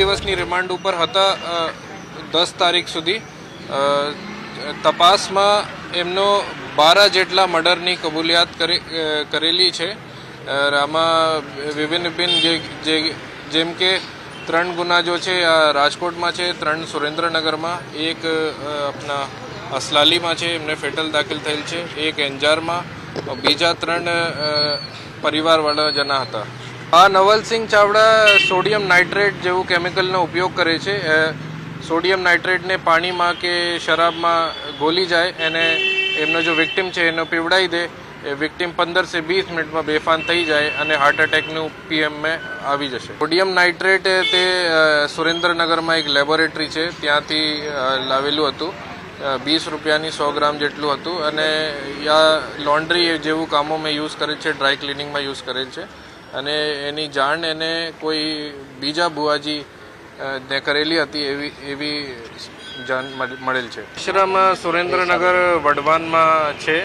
દિવસની રિમાન્ડ ઉપર હતા દસ તારીખ સુધી. તપાસમાં એમનો બારા જેટલા મર્ડરની કબૂલિયાત કરી કરેલી છે. આમાં વિભિન્ન વિભિન્ન જેમ કે ત્રણ ગુના જો છે, આ રાજકોટમાં છે, ત્રણ સુરેન્દ્રનગરમાં, એક આપણા અસલાલીમાં છે, એમને ફેટલ દાખલ થયેલ છે, એક એન્જારમાં બીજા ત્રણ પરિવારવાળા જણા હતા. આ નવલસિંહ ચાવડા સોડિયમ નાઇટ્રેટ જેવું કેમિકલનો ઉપયોગ કરે છે. સોડિયમ નાઇટ્રેટને પાણીમાં કે શરાબમાં ગોલી જાય, એને એમનો જો વિક્ટિમ છે એનો પીવડાવી દે, એ વિક્ટિમ પંદર સે વીસ મિનિટમાં બેફાન થઈ જાય અને હાર્ટ એટેકનું પીએમમાં આવી જશે. સોડિયમ નાઇટ્રેટ તે સુરેન્દ્રનગરમાં એક લેબોરેટરી છે, ત્યાંથી લાવેલું હતું. વીસ રૂપિયાની સો ગ્રામ જેટલું હતું અને યા લોન્ડ્રી જેવું કામોમાં યુઝ કરે છે, ડ્રાય ક્લિનિંગમાં યુઝ કરેલ છે. અને એની જાણ એને કોઈ બીજા ભુવાજી ને કરેલી હતી એવી એવી જાણ મળ- મળેલ છે. આશ્રમ સુરેન્દ્રનગર વડવાનમાં છે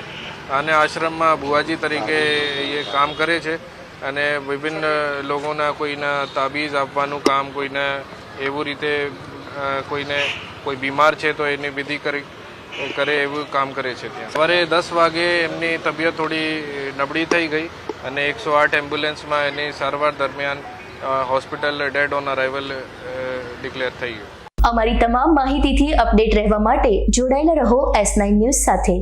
અને આશ્રમમાં ભુવાજી તરીકે એ કામ કરે છે અને વિભિન્ન લોકોના કોઈના તાબીજ આપવાનું કામ, કોઈને એવું રીતે કોઈને કોઈ બીમાર છે તો એની વિધિ કરી, કરે એવું કામ કરે છે ત્યાં. સવારે દસ વાગે એમની તબિયત થોડી નબળી થઈ ગઈ અને એકસો આઠ એમ્બ્યુલન્સમાં એની સારવાર દરમિયાન hospital dead on arrival declare થઈ ગયું. અમારી તમામ માહિતીથી અપડેટ રહેવા માટે જોડાયેલા રહો એસ નાઇન ન્યૂઝ સાથે.